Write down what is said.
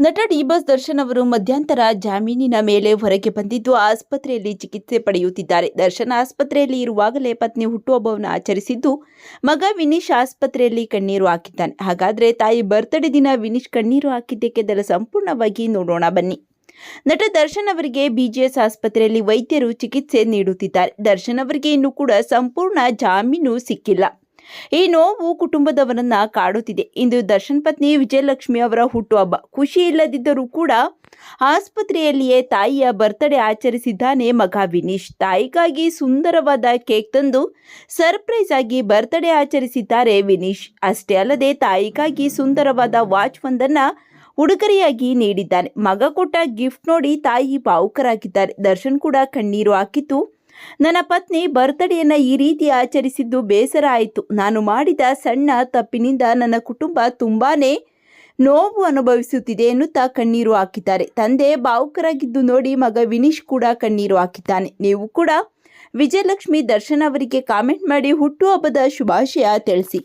ನಟ D boss Darshan ಅವರು ಮಧ್ಯಂತರ ಜಾಮೀನಿನ ಮೇಲೆ ಹೊರಗೆ ಬಂದಿದ್ದು, ಆಸ್ಪತ್ರೆಯಲ್ಲಿ ಚಿಕಿತ್ಸೆ ಪಡೆಯುತ್ತಿದ್ದಾರೆ. ದರ್ಶನ್ ಆಸ್ಪತ್ರೆಯಲ್ಲಿ ಇರುವಾಗಲೇ ಪತ್ನಿ ಹುಟ್ಟುಹಬ್ಬವನ್ನು ಆಚರಿಸಿದ್ದು, ಮಗ ವಿನೀಶ್ ಆಸ್ಪತ್ರೆಯಲ್ಲಿ ಕಣ್ಣೀರು ಹಾಕಿದ್ದಾನೆ. ಹಾಗಾದ್ರೆ ತಾಯಿ ಬರ್ತ್ಡೇ ದಿನ ವಿನೀಶ್ ಕಣ್ಣೀರು ಹಾಕಿದ್ದಕ್ಕೆ ದರ ಸಂಪೂರ್ಣವಾಗಿ ನೋಡೋಣ, ಬನ್ನಿ. ನಟ ದರ್ಶನ್ ಅವರಿಗೆ ಬಿಜಿಎಸ್ ಆಸ್ಪತ್ರೆಯಲ್ಲಿ ವೈದ್ಯರು ಚಿಕಿತ್ಸೆ ನೀಡುತ್ತಿದ್ದಾರೆ. ದರ್ಶನ್ ಅವರಿಗೆ ಇನ್ನೂ ಕೂಡ ಸಂಪೂರ್ಣ ಜಾಮೀನು ಸಿಕ್ಕಿಲ್ಲ. ಈ ನೋವು ಕುಟುಂಬದವರನ್ನ ಕಾಡುತ್ತಿದೆ. ಇಂದು ದರ್ಶನ್ ಪತ್ನಿ ವಿಜಯಲಕ್ಷ್ಮಿ ಅವರ ಹುಟ್ಟುಹಬ್ಬ. ಖುಷಿ ಇಲ್ಲದಿದ್ದರೂ ಕೂಡ ಆಸ್ಪತ್ರೆಯಲ್ಲಿಯೇ ತಾಯಿಯ ಬರ್ತ್ಡೇ ಆಚರಿಸಿದ್ದಾನೆ ಮಗ ವಿನೀಶ್. ತಾಯಿಗಾಗಿ ಸುಂದರವಾದ ಕೇಕ್ ತಂದು ಸರ್ಪ್ರೈಸ್ ಆಗಿ ಬರ್ತ್ಡೇ ಆಚರಿಸಿದ್ದಾರೆ ವಿನೀಶ್. ಅಷ್ಟೇ ಅಲ್ಲದೆ ತಾಯಿಗಾಗಿ ಸುಂದರವಾದ ವಾಚ್ ಒಂದನ್ನ ಉಡುಗೊರೆಯಾಗಿ ನೀಡಿದ್ದಾನೆ. ಮಗ ಕೊಟ್ಟ ಗಿಫ್ಟ್ ನೋಡಿ ತಾಯಿ ಭಾವುಕರಾಗಿದ್ದಾರೆ. ದರ್ಶನ್ ಕೂಡ ಕಣ್ಣೀರು ಹಾಕಿದ್ದು ನನ್ನ ಪತ್ನಿ ಬರ್ತ್ಡೇಯನ್ನು ಈ ರೀತಿ ಆಚರಿಸಿದ್ದು ಬೇಸರ ಆಯಿತು. ನಾನು ಮಾಡಿದ ಸಣ್ಣ ತಪ್ಪಿನಿಂದ ನನ್ನ ಕುಟುಂಬ ತುಂಬಾ ನೋವು ಅನುಭವಿಸುತ್ತಿದೆ ಎನ್ನುತ್ತಾ ಕಣ್ಣೀರು ಹಾಕಿದ್ದಾರೆ. ತಂದೆ ಭಾವುಕರಾಗಿದ್ದು ನೋಡಿ ಮಗ ವಿನೀಶ್ ಕೂಡ ಕಣ್ಣೀರು ಹಾಕಿದ್ದಾನೆ. ನೀವು ಕೂಡ ವಿಜಯಲಕ್ಷ್ಮಿ ದರ್ಶನ್ ಅವರಿಗೆ ಕಾಮೆಂಟ್ ಮಾಡಿ ಹುಟ್ಟುಹಬ್ಬದ ಶುಭಾಶಯ ತಿಳಿಸಿ.